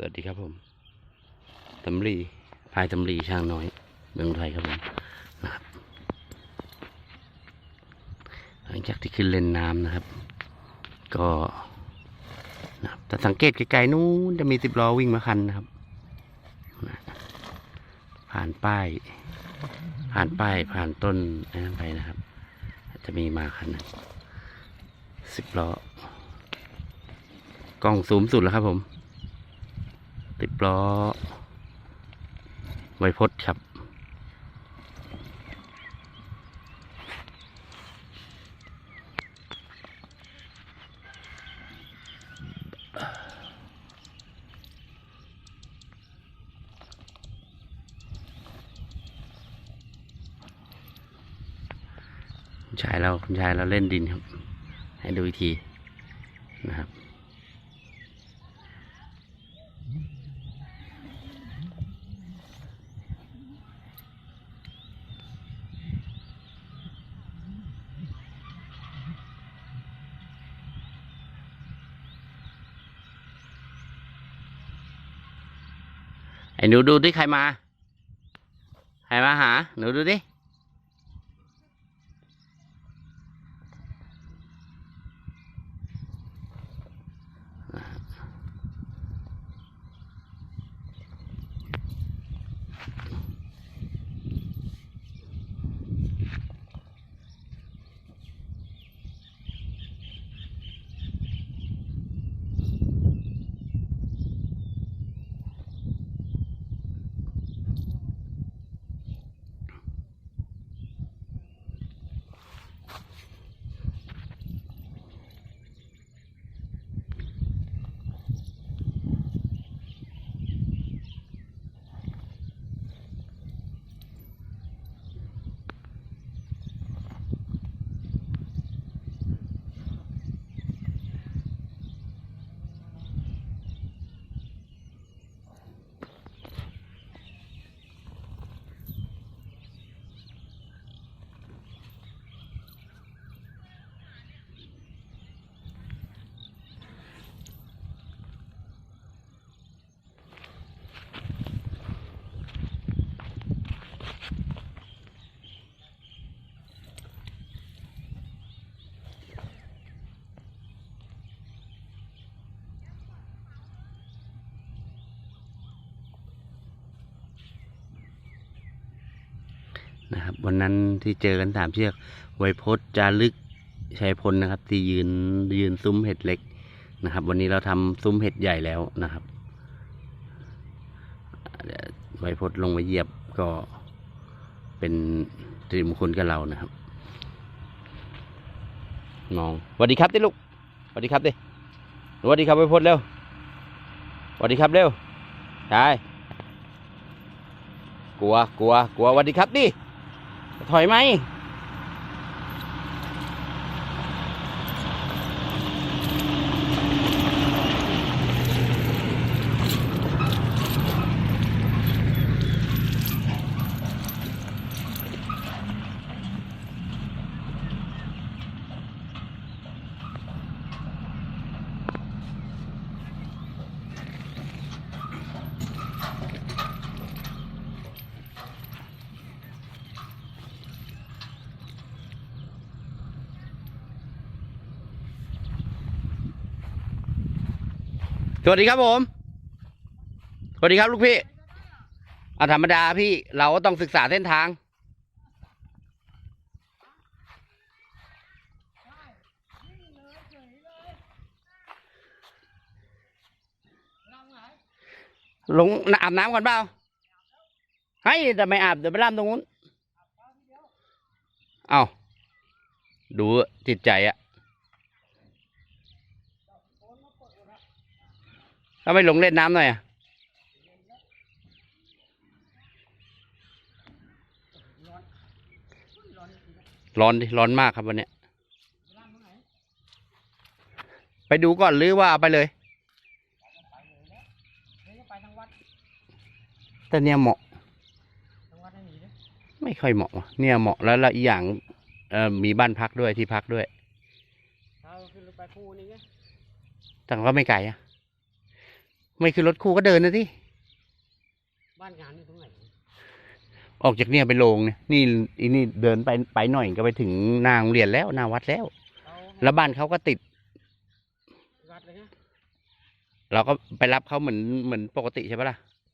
สวัสดีครับผมตำลีพายตำลีช่างน้อยเมืองไทยครับผมนะครับหลังจากที่ขึ้นเล่นน้ำนะครับ ก็นะครับแต่สังเกตไกลๆนู้นจะมีสิบล้อวิ่งมาคันนะครับนะผ่านป้าย ผ่านป้ายผ่านต้นนั้นไปนะครับ จะมีมาคันนึงสิบล้อกล้องสูงสุดแล้วครับผม ติดล้อไวพดครับ คุณชายเราคุณชายเราเล่นดินครับ ให้ดูอีกทีนะครับ ไอ้หนูดูดิใครมา ใครมาหา หนูดูดิ นะครับ วันนั้นที่เจอกันสามเชือกไวพจน์จารึกชัยพลนะครับ ที่ยืนยืนซุ้มเห็ดเล็กนะครับ วันนี้เราทำซุ้มเห็ดใหญ่แล้วนะครับเดี๋ยวไวพจน์ลงมาเหยียบก็เป็นสิริมงคลกับเรานะครับน้องสวัสดีครับดิลูกสวัสดีครับดิสวัสดีครับไวพจน์เร็วสวัสดีครับเร็วใช่กลัวกลัวกลัวสวัสดีครับดิ ถอ สวัสดีครับผม สวัสดีครับลูกพี่อาธรรมดาพี่เราก็ต้องศึกษาเส้นทาง ลงอาบน้ำก่อนเปล่า ให้แต่ไม่อาบเดี๋ยวไปล่ามตรงนู้น เอาดูจิตใจอะ ถ้าไม่ลงเล่นน้ำหน่อยอะร้อนดิร้อนมากครับวันเนี้ยไปดูก่อนหรือว่าเอาไปเลย แต่เนี่ยเหมาะ ไม่ค่อยเหมาะว่ะเนี่ยเหมาะแล้วละอีกอย่างเอ่อมีบ้านพักด้วยที่พักด้วยถ้าขึ้นไปภูนี่ไงแต่ก็ไม่ไกลอะ ไม่คือรถคู่ก็เดินนะที่บ้านงานนี่ตรงไหนออกจากเนี่ยไปโรงเนี่ยนี่อีนี่เดินไปไปหน่อยก็ไปถึงหน้าโรงเรียนแล้วหน้าวัดแล้วเขาแล้วบ้านเขาก็ติดวัดเลยนะเราก็ไปรับเขาเหมือนเหมือนปกติใช่ปะล่ะ